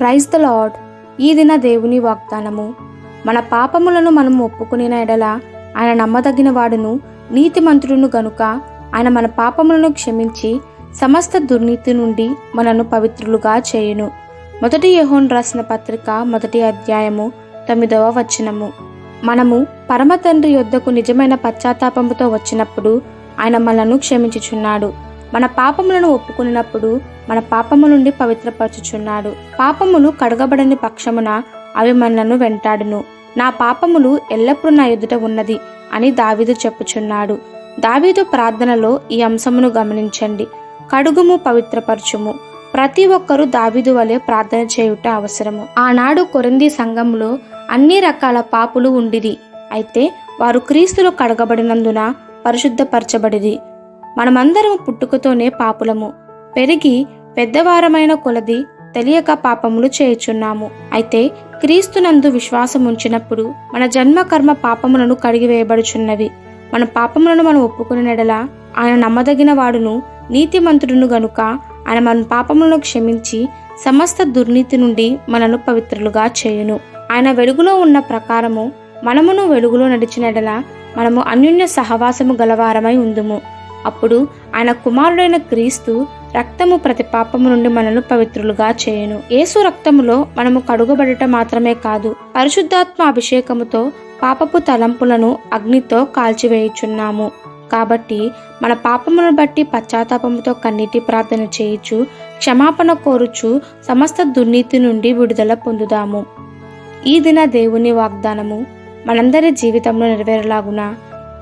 Praise the lord ఈ దిన దేవుని వాగ్దానము. మన పాపములను మనం ఒప్పుకునే ఎడల ఆయన నమ్మదగిన వాడును నీతిమంతుడును గనుక ఆయన మన పాపములను క్షమించి సమస్త దుర్నీతి నుండి మనను పవిత్రులుగా చేయును. మొదటి యహోన్ రాసిన పత్రిక మొదటి అధ్యాయము తొమ్మిదవ వచనము. మనము పరమ తండ్రి యొద్దకు నిజమైన పశ్చాత్తాపముతో వచ్చినప్పుడు ఆయన మనను క్షమించుచున్నాడు. మన పాపములను ఒప్పుకున్నప్పుడు మన పాపము నుండి పవిత్రపరచుచున్నాడు. పాపములు కడగబడని పక్షమున అవి మనలను వెంటాడును. నా పాపములు ఎల్లప్పుడూ నా ఎదుట ఉన్నది అని దావీదు చెప్పుచున్నాడు. దావీదు ప్రార్థనలో ఈ అంశమును గమనించండి. కడుగుము పవిత్రపరచుము. ప్రతి ఒక్కరూ దావీదు వలె ప్రార్థన చేయుట అవసరము. ఆనాడు కొరింది సంఘంలో అన్ని రకాల పాపులు ఉండిరి. అయితే వారు క్రీస్తులో కడగబడినందున పరిశుద్ధపరచబడిది మనమందరం పుట్టుకతోనే పాపులము. పెరిగి పెద్దవారమైన కొలది తెలియక పాపములు చేయుచున్నాము. అయితే క్రీస్తునందు విశ్వాసం ఉంచినప్పుడు మన జన్మ కర్మ పాపములను కడిగివేయబడుచున్నవి. మన పాపములను మనం ఒప్పుకుని నెడల ఆయన నమ్మదగిన వాడును నీతిమంతుడును గనుక ఆయన మన పాపములను క్షమించి సమస్త దుర్నీతి నుండి మనను పవిత్రులుగా చేయును. ఆయన వెలుగులో ఉన్న ప్రకారము మనమును వెలుగులో నడిచినడల మనము అన్యోన్య సహవాసము గలవారమై ఉందుము. అప్పుడు ఆయన కుమారుడైన క్రీస్తు రక్తము ప్రతి పాపము నుండి మనను పవిత్రులుగా చేయను. యేసు రక్తములో మనము కడుగబడట మాత్రమే కాదు పరిశుద్ధాత్మ అభిషేకముతో పాపపు తలంపులను అగ్నితో కాల్చివేయుచున్నాము. కాబట్టి మన పాపములను బట్టి పశ్చాత్తాపముతో కన్నీటి ప్రార్థన చేయుచు క్షమాపణ కోరుచు సమస్త దుర్నీతి నుండి విడుదల పొందుదాము. ఈ దిన దేవుని వాగ్దానము మనందరి జీవితంలో నెరవేరలాగున?